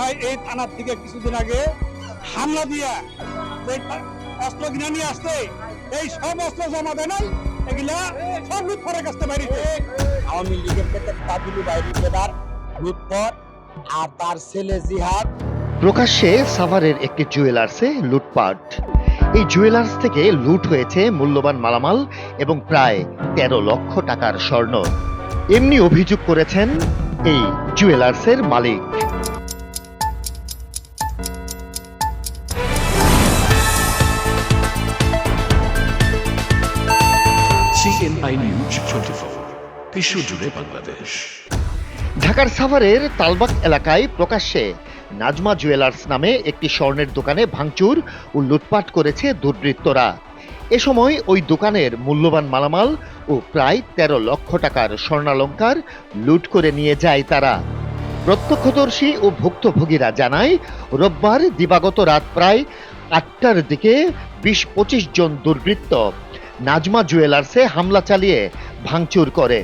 হয় এই থানার থেকে কিছুদিন আগে হামলা দিয়া অস্ত্র কিনে নিয়ে আসছে, এই সব অস্ত্র জমা দেয় নাই, এগুলা সব করে কাছতে বাড়িতে আওয়ামী লীগের নেতা তাজুলু বাইরি কেদার লুৎফর আর তার ছেলে জিহাদ। প্রকাশ্যে সাভারের একটি জুয়েলার্সে লুটপাট। এই জুয়েলার্স থেকে লুট হয়েছে মূল্যবান মালামাল এবং প্রায় তেরো লক্ষ টাকার স্বর্ণ। এমনি অভিযোগ করেছেন এই জুয়েলার্সের মালিক। ফোর বিশ্বজুড়ে বাংলাদেশ ঢাকার সাভারের তালবাগ এলাকায় প্রকাশ্যে নাজমা জুয়েলার্স নামে একটি স্বর্ণের দোকানে ভাঙচুর ও লুটপাট করেছে দুর্বৃত্তরা। এ সময় ওই দোকানের মূল্যবান মালামাল ও প্রায় তেরো লক্ষ টাকার স্বর্ণালঙ্কার লুট করে নিয়ে যায় তারা। প্রত্যক্ষদর্শী ও ভুক্তভোগীরা জানায়, রোববার দিবাগত রাত প্রায় আটটার দিকে বিশ পঁচিশ জন দুর্বৃত্ত নাজমা জুয়েলার্সে হামলা চালিয়ে ভাঙচুর করে।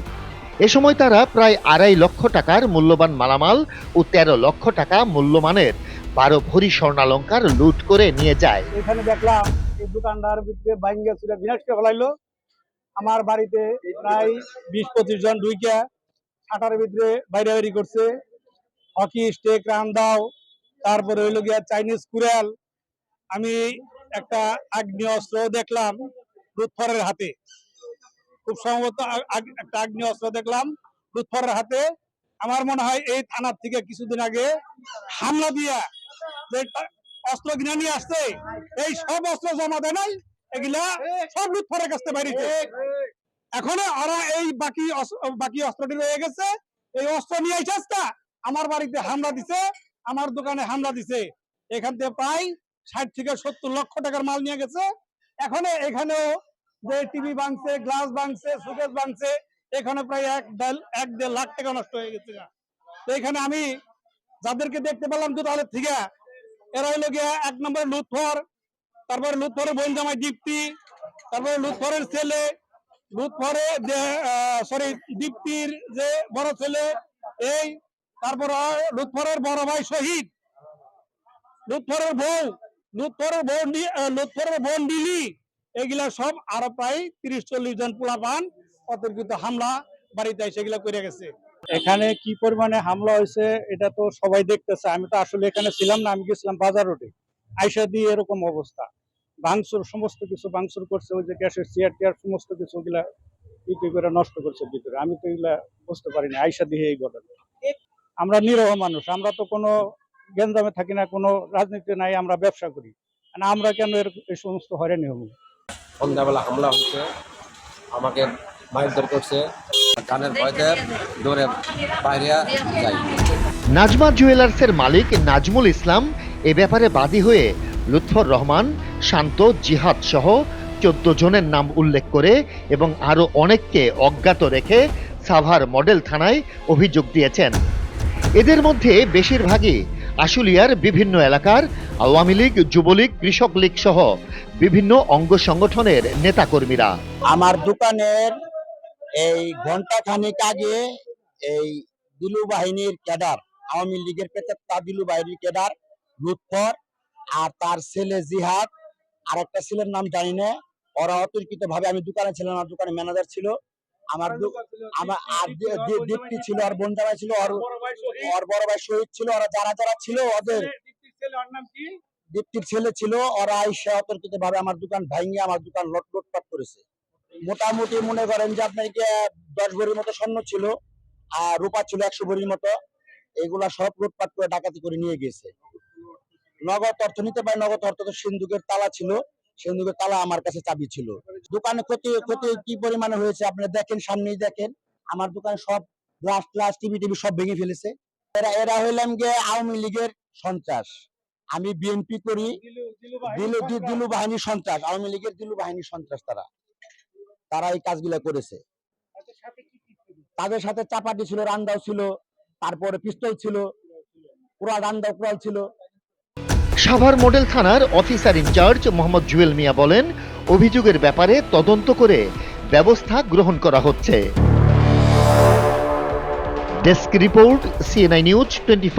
এ সময় তারা প্রায় আড়াই লক্ষ টাকার মূল্যবান মালামাল ও তেরো লক্ষ টাকা মূল্যমানের বারো ভরি স্বর্ণালঙ্কার লুট করে নিয়ে যায়। এখানে দেখলাম এই দোকানদার ভিতরে বাইঙ্গা ছিল বিনাশ করে ফেলাইলো। আমার বাড়িতে প্রায় বিশ পঁচিশ জন ঢুইকা ছাটার ভিতরে বাইরে বাইরি করছে। হকি, স্টেক, রান দাও, তারপরে হইল গিয়া চাইনিজ কুড়াল আমি একটা আগ্নেয় অস্ত্র দেখলাম। লুৎফরের হাতে। খুব সম্ভবত একটা আগ্নেয় অস্ত্র দেখলাম। লুৎফরের হাতে। আমার মনে হয় এই থানার থেকে কিছুদিন আগে হামলা দিয়া যে অস্ত্র কিনে নিয়ে আসছে, এই সব অস্ত্র জমা দেয় নাই, এগুলা সব করে কাছতে বাড়িতে এখনও ওরা এই বাকি বাকি অস্ত্রটি রয়ে গেছে। এই অস্ত্র নিয়ে এসে আমার বাড়িতে হামলা দিছে, আমার দোকানে হামলা দিছে। এখান থেকে প্রায় ষাট থেকে সত্তর লক্ষ টাকার মাল নিয়ে গেছে। এখানে এখানেও যে টিভি ভাঙছে গ্লাস ভাঙছে সুকেস ভাঙছে, এখানে প্রায় এক দেড় এক দেড় লাখ টাকা নষ্ট হয়ে গেছে তো এখানে আমি যাদেরকে দেখতে পেলাম তো তাহলে ঠিক এরা হইল গিয়া এক নম্বর লুৎফর, তারপরে লুৎফরের বোন জামাই দীপ্তি, তারপরে লুৎফরের ছেলে, লুৎফরে সরি দীপ্তির যে বড় ছেলে, এই, তারপর লুৎফরের বড় ভাই শহীদ, লুৎফরের বউ এখানে কি হামলা হয়েছে এটা তো সবাই দেখতেছে। আমি তো আসলে এখানে ছিলাম না, আমি গেছিলাম বাজার রোডে। আইসা দিয়ে এরকম অবস্থা। ভাঙচুর, সমস্ত কিছু ভাঙচুর করছে, ওই যে গ্যাসের চেয়ার টিয়ার, সমস্ত কিছু ওগুলা করে নষ্ট করছে ভিতরে। আমি তো এগুলা বুঝতে পারিনি, আইসা দিয়ে এই ঘটনা। আমরা নিরহ মানুষ, আমরা তো কোনো গেঞ্জামে থাকি না কোনো রাজনীতি নাই আমরা ব্যবসা করি। মানে আমরা কেন এর এই সমস্ত হয়রানি হব? সন্ধ্যাবেলা হামলা হচ্ছে আমাকে মারধর করছে কানের ভয়তে দৌড়ে বাইরে যাই। নাজমা জুয়েলার্সের মালিক নাজমুল ইসলাম এ ব্যাপারে বাদী হয়ে লুৎফর রহমান শান্ত জিহাদ সহ চোদ্দ জনের নাম উল্লেখ করে এবং আরও অনেককে অজ্ঞাত রেখে সাভার মডেল থানায় অভিযোগ দিয়েছেন। এদের মধ্যে বেশিরভাগই আশুলিয়ার বিভিন্ন এলাকার আওয়ামী লীগ, যুবলীগ, কৃষক লীগ সহ বিভিন্ন অঙ্গ সংগঠনের নেতাকর্মীরা। আমার দোকানের এই ঘণ্টা খানিক আগে এই দিলু বাহিনীর ক্যাডার, আওয়ামী লীগের পেতে তাদিলু বাহিনীর ক্যাডার, লুৎফর আর তার ছেলে জিহাদ আর একটা ছেলের নাম জানি না, ওরা অতর্কিত ভাবে আমি দোকানে ছিলাম আমার দোকানে ম্যানেজার ছিল। আমার আমার দীপ্তি ছিল, আর ছিল আর বড় ভাই শহীদ ছিল যারা যারা ছিল, ওদের দীপ্তির ছেলে ছিল অতর্কিত ভাবে আমার দোকান ভাঙিয়ে আমার দোকান লট লটপাট করেছে। মোটামুটি মনে করেন যে আপনার দশ ভরির মতো স্বর্ণ ছিল, আর রূপা ছিল একশো ভরির মতো। এগুলা সব লুটপাট করে ডাকাতি করে নিয়ে গেছে। নগদ অর্থ নিতে পারে, নগদ অর্থ তো সিন্ধুকের তালা ছিল। সিন্ধুকের তালা আমার কাছে চাবি ছিল। দোকানে ক্ষতি ক্ষতি কি পরিমাণে হয়েছে আপনি দেখেন, সামনেই দেখেন। আমার দোকানে সব গ্লাস টিভি টিভি সব ভেঙে ফেলেছে। এরা এরা হইলাম গিয়ে আওয়ামী লীগের সন্ত্রাস। আমি বিএনপি করি, দিলু দিলু বাহিনী সন্ত্রাস, আওয়ামী লীগের দিলু বাহিনী সন্ত্রাস তারা। তারা এই কাজগুলা করেছে। তাদের সাথে চাপাটি ছিল, রান্দাও ছিল, তারপরে পিস্তল ছিল কুড়াল রান্দাও কুড়াল ছিল। সাভার মডেল থানার officer in charge Mohammad Jewel Mia বলেন, অভিযোগের ব্যাপারে তদন্ত করে ব্যবস্থা গ্রহণ করা হচ্ছে। Desk report CNI news twenty